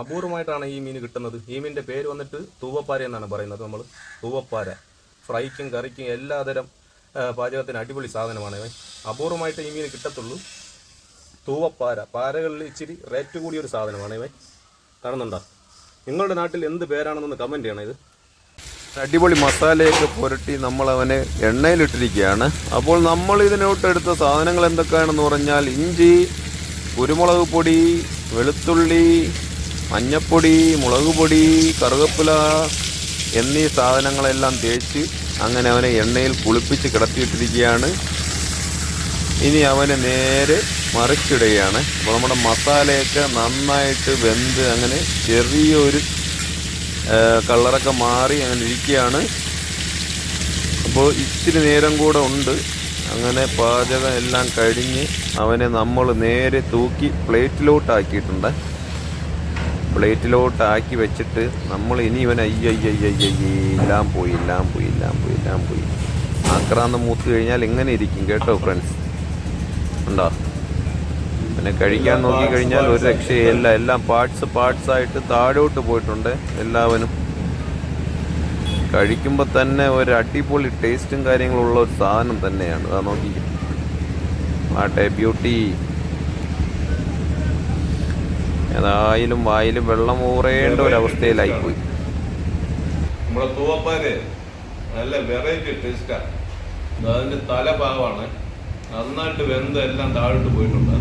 അപൂർവമായിട്ടാണ് ഈ മീൻ കിട്ടുന്നത്. ഈ മീനിന്റെ പേര് വന്നിട്ട് തൂവപ്പാര എന്നാണ് പറയുന്നത് നമ്മൾ തൂവപ്പാര. ഫ്രൈക്കും കറിക്കും എല്ലാതരം പാചകത്തിന് അടിപൊളി സാധനമാണ്. അപൂർവമായിട്ട് ഈ മീൻ കിട്ടത്തുള്ളൂ. തൂവപ്പാര. പാരകളിൽ ഇച്ചിരി റേറ്റ് കൂടിയൊരു സാധനമാണ്. ഇവൻ കാണുന്നുണ്ടോ? നിങ്ങളുടെ നാട്ടിൽ എന്ത് പേരാണെന്നൊന്ന് കമന്റ് ചെയ്യണം ഇത്. അടിപൊളി മസാലയൊക്കെ പുരട്ടി നമ്മൾ അവനെ എണ്ണയിലിട്ടിരിക്കുകയാണ്. അപ്പോൾ നമ്മൾ ഇതിനോട്ട് എടുത്ത സാധനങ്ങൾ എന്തൊക്കെയാണെന്ന് പറഞ്ഞാൽ ഇഞ്ചി കുരുമുളക് പൊടി വെളുത്തുള്ളി മഞ്ഞപ്പൊടി മുളക് പൊടി കറുകപ്പില എന്നീ സാധനങ്ങളെല്ലാം തേച്ച് അങ്ങനെ അവനെ എണ്ണയിൽ കുളിപ്പിച്ച് കിടത്തിയിട്ടിരിക്കുകയാണ്. ഇനി അവനെ നേരെ മറിച്ചിടുകയാണ്. അപ്പോൾ നമ്മുടെ മസാലയൊക്കെ നന്നായിട്ട് വെന്ത് അങ്ങനെ ചെറിയൊരു കളറൊക്കെ മാറി അങ്ങനെ ഇരിക്കുകയാണ്. അപ്പോൾ ഇച്ചിരി നേരം കൂടെ ഉണ്ട്. അങ്ങനെ പാചകം എല്ലാം കഴിഞ്ഞ് അവനെ നമ്മൾ നേരെ തൂക്കി പ്ലേറ്റിലോട്ടാക്കിയിട്ടുണ്ട്. പ്ലേറ്റിലോട്ടാക്കി വെച്ചിട്ട് നമ്മൾ ഇനി ഇവൻ അയ്യയ്യയ്യയ്യേ എല്ലാം പോയി എല്ലാം പോയി എല്ലാം പോയി എല്ലാം പോയി. ആക്രാന്ന് മൂത്ത് കഴിഞ്ഞാൽ എങ്ങനെ ഇരിക്കും കേട്ടോ ഫ്രണ്ട്സ് ഉണ്ടോ? പിന്നെ കഴിക്കാൻ നോക്കി കഴിഞ്ഞാൽ ഒരു രക്ഷയല്ല എല്ലാം പാർട്സ് പാർട്സ് ആയിട്ട് താഴോട്ട് പോയിട്ടുണ്ട് എല്ലാവരും. കഴിക്കുമ്പോൾ തന്നെ ഒരു അടിപൊളി ടേസ്റ്റും കാര്യങ്ങളുള്ള ഒരു സാധനം തന്നെയാണ്. അതാ നോക്കി ആട്ടെ ബ്യൂട്ടി ഏതായാലും വായിലും വെള്ളം ഊറേണ്ട ഒരു അവസ്ഥയിലായിപ്പോയി നമ്മുടെ തൂവപ്പാര് നല്ല വെറൈറ്റി ടേസ്റ്റാണ് അതിന്റെ തലഭാഗമാണ്. നന്നായിട്ട് വെന്ത് എല്ലാം താഴോട്ട് പോയിട്ടുണ്ട്